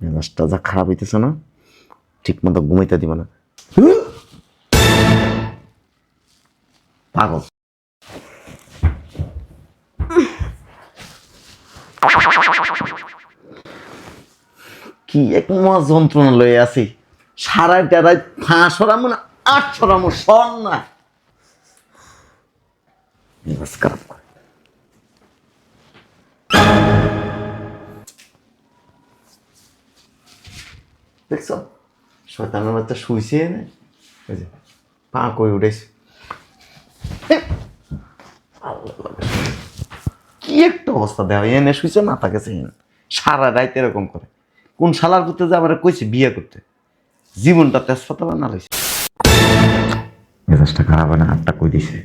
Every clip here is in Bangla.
মেজাজটা যা খারাপ হইতেছে না ঠিক মতো ঘুমাইতে দিব না। পাগল। কি এক মহা যন্ত্রণা লয়ে আছি। সারা রাত ফাঁ সরামো না আট সরামো সর না। মেজাজ খারাপ করে। দেখছ শয়তানের বাচ্চা শুইছে না ওই যে পা উঠেছে। কি একটা অবস্থা দেওয়া এনে শুইছে না সারা রাত এরকম করে কোন শালার করতে যে আবার কইছে বিয়ে করতে জীবনটা তেজপাতা লইছে মেজাজটা খারাপ হয় না হাতটা কই দিছে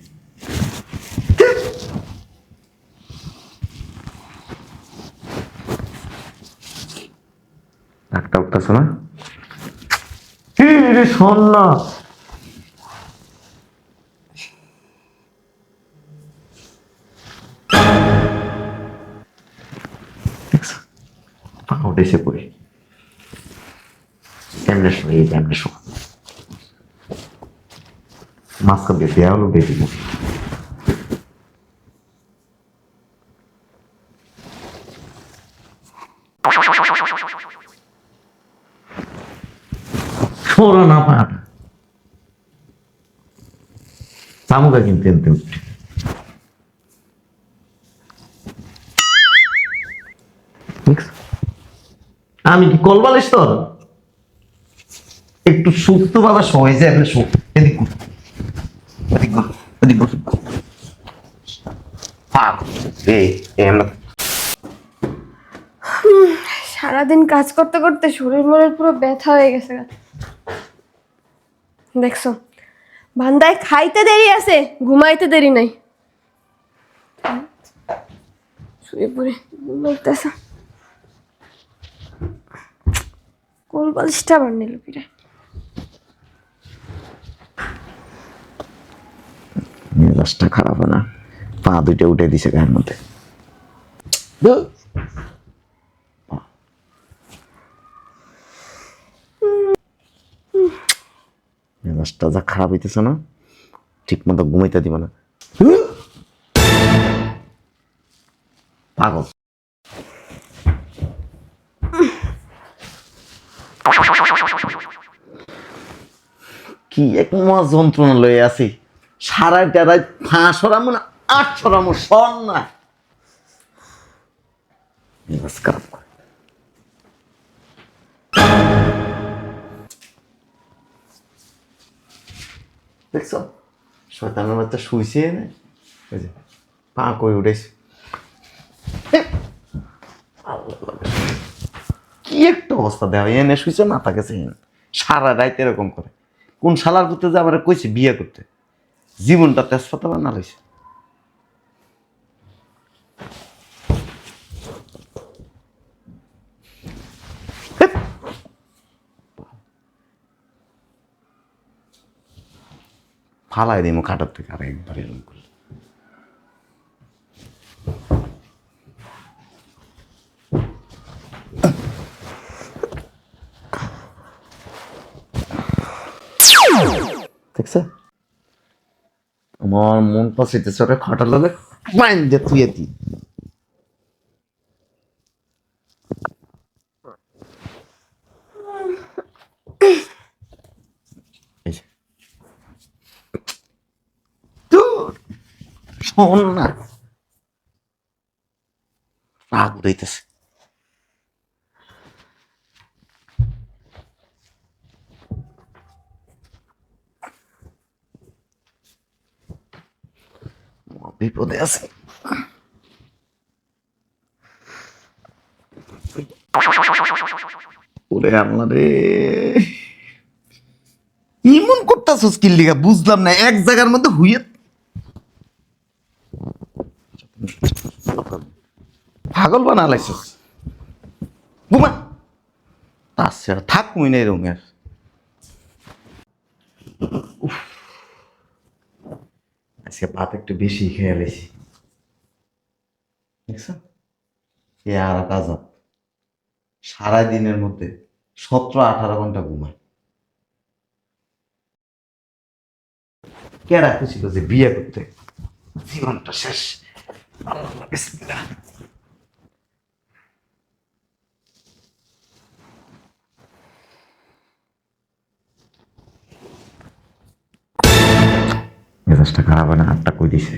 উঠতেছে না? কি রে শোন না দেখছ? পা উঠেছে পড়ে। এমনি মাস্ক দিয়ে বেশি না পা চামুকা কিন্তু এনতে উঠছে আমি কি কলবালিশ তোর? একটু সুস্থ ভাবে সহজ যায় শো এদিক আমরা সারাদিন কাজ করতে করতে শরীর মনের পুরো ব্যথা হয়ে গেছে দেখছ? বান্দায় খাইতে দেরি আছে, ঘুমাইতে দেরি নাই। শুয়ে পড়ে ঘুমাইতেছে কোল বালিশটা আবার নিল পিড়ে মেজাজটা খারাপ না। পা দুইটা উঠে দিছে গায়ের মধ্যে। মেজাজটা যা খারাপ হইতেছে না ঠিক মতো ঘুমাইতে দিব না। পাগল। কি এক মহা যন্ত্রণা লয়ে আছি। সারা রাত ফাঁ সরামো না আট সরামো সর না। মেজাজ খারাপ করে। দেখছ? শয়তানের বাচ্চা শুইছে না ওই যে, পা কই উঠেছে কি একটা অবস্থা দেওয়া এনে শুইছে না তাকে এনে। সারা রাত এরকম করে। কোন শালার করতে যে আবার কইছে বিয়ে করতে? জীবনটা তেজপাতা না লইছে ফালাই দিই খাটার থেকে আর একবার এরকম করে দেখছে? আমার মন পাশিতে সরে খাটার লাগে। মাইন যে তুই এতি এই যে। ধুর, শোন না। রাগ বিপদে আছে। ওরে আল্লাহ রে। ইমন বুঝলাম না, এক জায়গার মধ্যে হুইয়ে পাগল বানা লাইছস ঘুমা তাছাড়া থাক মুই নাই রুমের আজকে ভাত একটু বেশি খেয়ে এ আর এক সারা দিনের মধ্যে সতেরো আঠারো ঘণ্টা ঘুমায়। কেডা খুশি করছে বিয়ে করতে? জীবনটা শেষ। আল্লাহ বিসমিল্লাহ। মেজাজটা খারাপ হয় না হাতটা কই দিছে?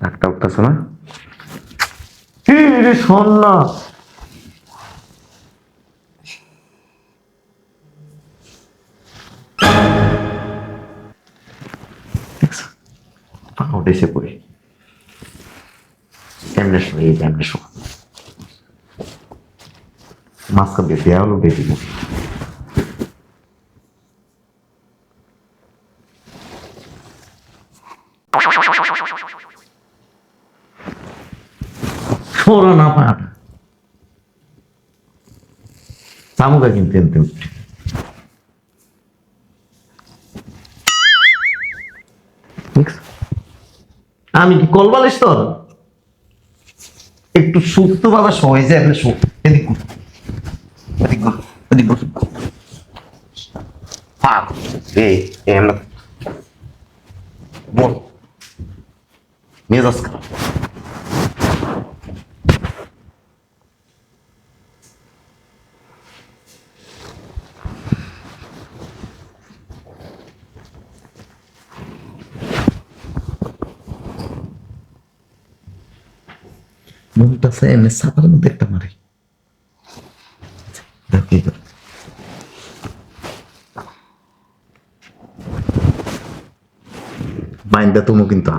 ডাকটা উঠতেছে না? কি উঠেছে পড়ে। এমনি শো এই এমনি শো মাস্ক বেশি হলো বেশি সরা না পাটা চামুকা কিন্তু এনতে উঠছে। দেখছ? আমি কি কলবালিস তোর? একটু সুস্থ বাবা সহজে যায় আপনি সুখ এদিক মেজাজ খারাপ। এমনি মারে। মাইন্ডটা তুমি কিন্তু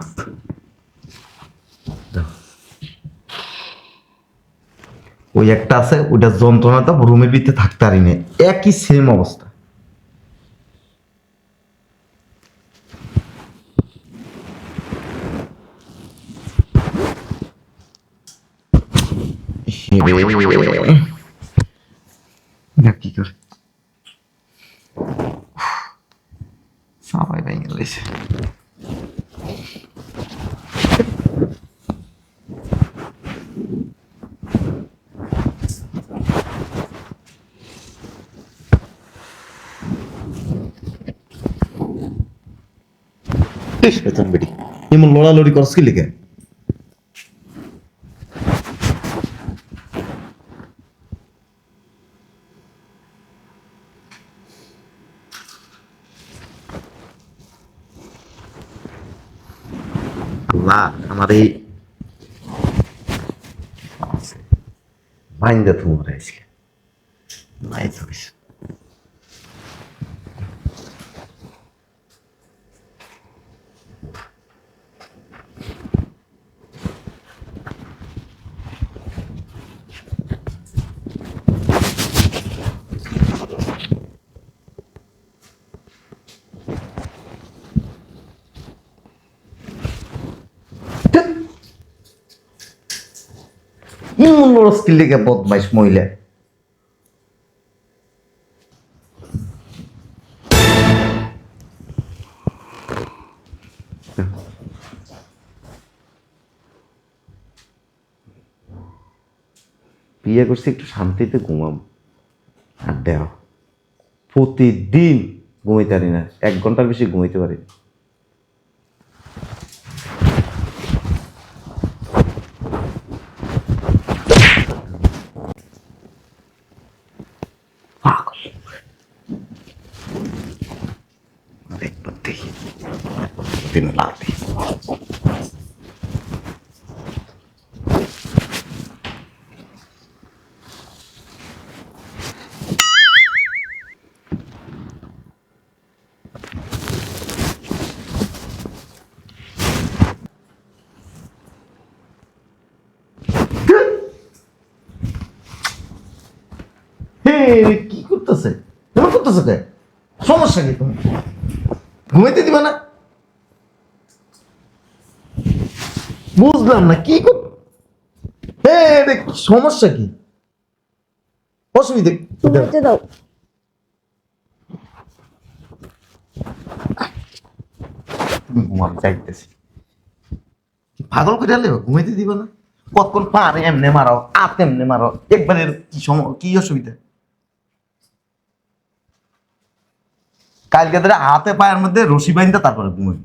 ওই একটা আছে, ওইটা যন্ত্রণাটা রুমের ভিতরে থাকতে পারি না একই সেম অবস্থা। কি করে সবাই ভেঙে গেছে বেতন বেটি এমন লড়ালড়ি করস কি লিখে আল্লাহ আমার এই মাইন্দা তোমার আজকে। নাই লেগে বদমাইশ মহিলা বিয়ে করছি, একটু শান্তিতে ঘুমাম আর দেও প্রতিদিন ঘুমাইতে পারি না, এক ঘণ্টার বেশি ঘুমাইতে পারি না। দিন রাতে হে কি করতেছে কেন করতেছে কে সমস্যা কি তুমি ঘুমাইতে দিবা না বুঝলাম না কি সমস্যা কি? অসুবিধে দাও। চাইতেছি পাগল করে আলে ঘুমাইতে দিব না? কতক্ষণ পারে এমনে মারো আত এমনে মারো একবারের কি সম কি অসুবিধা? কালকে ধরে হাতে পায়ের মধ্যে রশি বাইন্দা তারপরে ঘুমাবি।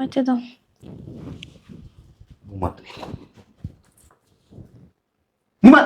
ঘুমাইতে দাও ঘুমাতে ঘুমা